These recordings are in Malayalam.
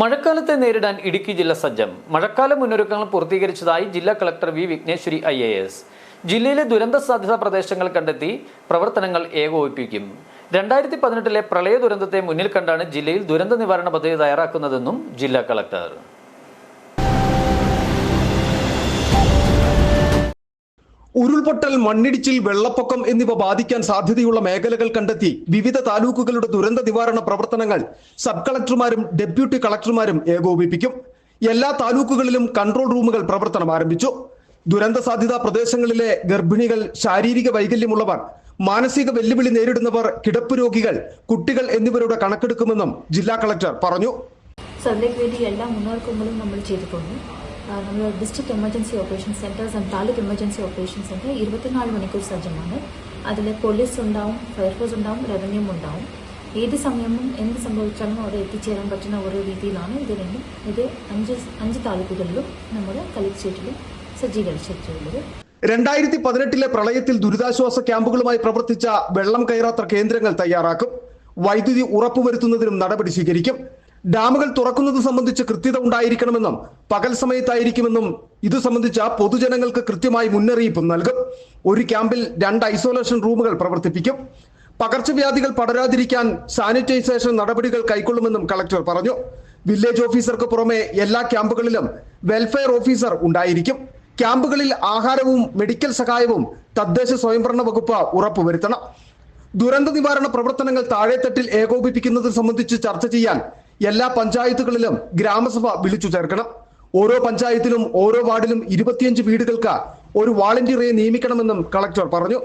മഴക്കാലത്തെ നേരിടാൻ ഇടുക്കി ജില്ല സജ്ജം. മഴക്കാല മുന്നൊരുക്കങ്ങൾ പൂർത്തീകരിച്ചതായി ജില്ലാ collector V Vighneshwari I A S. ജില്ലയിലെ ദുരന്ത സാധ്യതാ പ്രദേശങ്ങൾ കണ്ടെത്തി പ്രവർത്തനങ്ങൾ ഏകോപിപ്പിക്കും. രണ്ടായിരത്തി പതിനെട്ടിലെ പ്രളയ ദുരന്തത്തെ മുന്നിൽ കണ്ടാണ് ജില്ലയിൽ ദുരന്ത നിവാരണ പദ്ധതി തയ്യാറാക്കുന്നതെന്നും ജില്ലാ കളക്ടർ. ഉരുൾപൊട്ടൽ മണ്ണിടിച്ചിൽ വെള്ളപ്പൊക്കം എന്നിവ ബാധിക്കാൻ സാധ്യതയുള്ള മേഖലകൾ കണ്ടെത്തി വിവിധ താലൂക്കുകളുടെ ദുരന്ത നിവാരണ പ്രവർത്തനങ്ങൾ സബ് കളക്ടർമാരും ഡെപ്യൂട്ടി കളക്ടർമാരും ഏകോപിപ്പിക്കും. എല്ലാ താലൂക്കുകളിലും കൺട്രോൾ റൂമുകൾ പ്രവർത്തനം ആരംഭിച്ചു. ദുരന്ത സാധ്യതാ പ്രദേശങ്ങളിലെ ഗർഭിണികൾ ശാരീരിക വൈകല്യമുള്ളവർ മാനസിക വെല്ലുവിളി നേരിടുന്നവർ കിടപ്പ് രോഗികൾ കുട്ടികൾ എന്നിവരുടെ കണക്കെടുക്കുമെന്നും ജില്ലാ കളക്ടർ പറഞ്ഞു. സോ അതിലേക്ക് വേണ്ടി എല്ലാ മുന്നൊരുക്കങ്ങളും നമ്മൾ ചെയ്തിട്ടുണ്ട്. നമ്മൾ district emergency operation and taluk emergency operation centre ഇരുപത്തിനാല് മണിക്കൂർ സജ്ജമാണ്. അതിൽ പോലീസ് ഉണ്ടാവും ഫയർഫോഴ്സ് ഉണ്ടാവും റവന്യൂ ഉണ്ടാവും. ഏത് സമയവും എന്ത് സംഭവിച്ചാലും അവിടെ എത്തിച്ചേരാൻ പറ്റുന്ന ഓരോ രീതിയിലാണ് ഇത് രണ്ടും. ഇത് അഞ്ച് അഞ്ച് താലൂക്കുകളിലും നമ്മൾ കളക്ട്രേറ്റിലും സജ്ജീകരിച്ചിട്ടുള്ളത്. രണ്ടായിരത്തി പതിനെട്ടിലെ പ്രളയത്തിൽ ദുരിതാശ്വാസ ക്യാമ്പുകളുമായി പ്രവർത്തിച്ച വെള്ളം കയറാത്ത കേന്ദ്രങ്ങൾ തയ്യാറാക്കും. വൈദ്യുതി ഉറപ്പുവരുത്തുന്നതിനും നടപടി സ്വീകരിക്കും. ഡാമുകൾ തുറക്കുന്നത് സംബന്ധിച്ച് കൃത്യത ഉണ്ടായിരിക്കണമെന്നും പകൽ സമയത്തായിരിക്കുമെന്നും ഇത് സംബന്ധിച്ച പൊതുജനങ്ങൾക്ക് കൃത്യമായി മുന്നറിയിപ്പ് നൽകും. ഒരു ക്യാമ്പിൽ രണ്ട് ഐസൊലേഷൻ റൂമുകൾ പ്രവർത്തിപ്പിക്കും. പകർച്ചവ്യാധികൾ പടരാതിരിക്കാൻ സാനിറ്റൈസേഷൻ നടപടികൾ കൈക്കൊള്ളുമെന്നും കളക്ടർ പറഞ്ഞു. വില്ലേജ് ഓഫീസർക്ക് പുറമെ എല്ലാ ക്യാമ്പുകളിലും വെൽഫെയർ ഓഫീസർ ഉണ്ടായിരിക്കും. ക്യാമ്പുകളിൽ ആഹാരവും മെഡിക്കൽ സഹായവും തദ്ദേശ സ്വയംഭരണ വകുപ്പ് ഉറപ്പുവരുത്തണം. ദുരന്ത നിവാരണ പ്രവർത്തനങ്ങൾ താഴെത്തട്ടിൽ ഏകോപിപ്പിക്കുന്നത് സംബന്ധിച്ച് ചർച്ച ചെയ്യാൻ എല്ലാ പഞ്ചായത്തുകളിലും ഗ്രാമസഭ വിളിച്ചു ചേർക്കണം. ഓരോ പഞ്ചായത്തിലും ഓരോ വാർഡിലും ഇരുപത്തിയഞ്ച് വീടുകൾക്ക് ഒരു വാളണ്ടിയറെ നിയമിക്കണമെന്നും കളക്ടർ പറഞ്ഞു.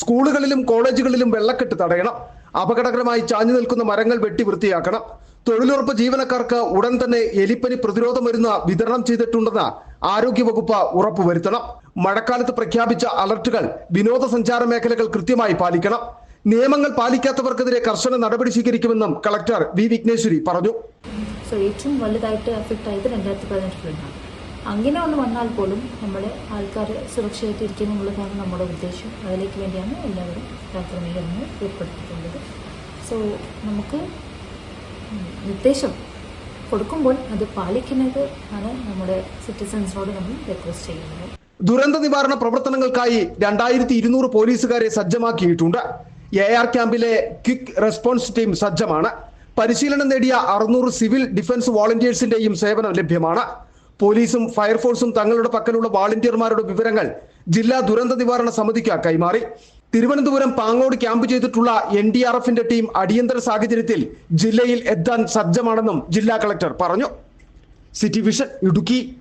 സ്കൂളുകളിലും കോളേജുകളിലും വെള്ളക്കെട്ട് തടയണം. അപകടകരമായി ചാഞ്ഞു നിൽക്കുന്ന മരങ്ങൾ വെട്ടി വൃത്തിയാക്കണം തൊഴിലുറപ്പ് ജീവനക്കാർക്ക് ഉടൻ തന്നെ എലിപ്പനി പ്രതിരോധ മരുന്ന് വിതരണം ചെയ്തിട്ടുണ്ടെന്ന് ആരോഗ്യവകുപ്പ് ഉറപ്പുവരുത്തണം. മഴക്കാലത്ത് പ്രഖ്യാപിച്ച അലർട്ടുകൾ വിനോദസഞ്ചാര മേഖലകൾ കൃത്യമായി പാലിക്കണം. നിയമങ്ങൾ പാലിക്കാത്തവർക്കെതിരെ കർശന നടപടി സ്വീകരിക്കുമെന്നും കളക്ടർ വി വിഘ്നേശ്വരി പറഞ്ഞു. സോ ഏറ്റവും വലുതായിട്ട് എഫക്റ്റ് ആയത് രണ്ടായിരത്തി പതിനെട്ടിലാണ് അങ്ങനെ ഒന്ന് വന്നാൽ പോലും നമ്മുടെ ആൾക്കാർ സുരക്ഷയായിട്ട് ഇരിക്കുക എന്നുള്ളതാണ് നമ്മുടെ ഉദ്ദേശം. അതിലേക്ക് വേണ്ടിയാണ് എല്ലാവരും യാത്രാക്രമീകരണങ്ങൾ ഏർപ്പെടുത്തിയിട്ടുള്ളത്. സോ നമുക്ക് നിർദ്ദേശം കൊടുക്കുമ്പോൾ അത് പാലിക്കുന്നത് ആണ് നമ്മുടെ സിറ്റിസൺസിനോട് നമ്മൾ റിക്വസ്റ്റ് ചെയ്യുന്നത്. ദുരന്ത നിവാരണ പ്രവർത്തനങ്ങൾക്കായി രണ്ടായിരത്തി ഇരുന്നൂറ് പോലീസുകാരെ സജ്ജമാക്കിയിട്ടുണ്ട്. എ ആർ ക്യാമ്പിലെ ക്വിക്ക് റെസ്പോൺസ് ടീം സജ്ജമാണ്. പരിശീലനം നേടിയ അറുന്നൂറ് സിവിൽ ഡിഫൻസ് വോളണ്ടിയേഴ്സിന്റെയും സേവനം ലഭ്യമാണ്. പോലീസും ഫയർഫോഴ്സും തങ്ങളുടെ പക്കലുള്ള വാളണ്ടിയർമാരുടെ വിവരങ്ങൾ ജില്ലാ ദുരന്ത നിവാരണ സമിതിക്ക് കൈമാറി. തിരുവനന്തപുരം പാങ്ങോട് ക്യാമ്പ് ചെയ്തിട്ടുള്ള എൻ ഡി ആർ എഫിന്റെ ടീം അടിയന്തര സാഹചര്യത്തിൽ ജില്ലയിൽ എത്താൻ സജ്ജമാണെന്നും ജില്ലാ കളക്ടർ പറഞ്ഞു. City vision Idukki.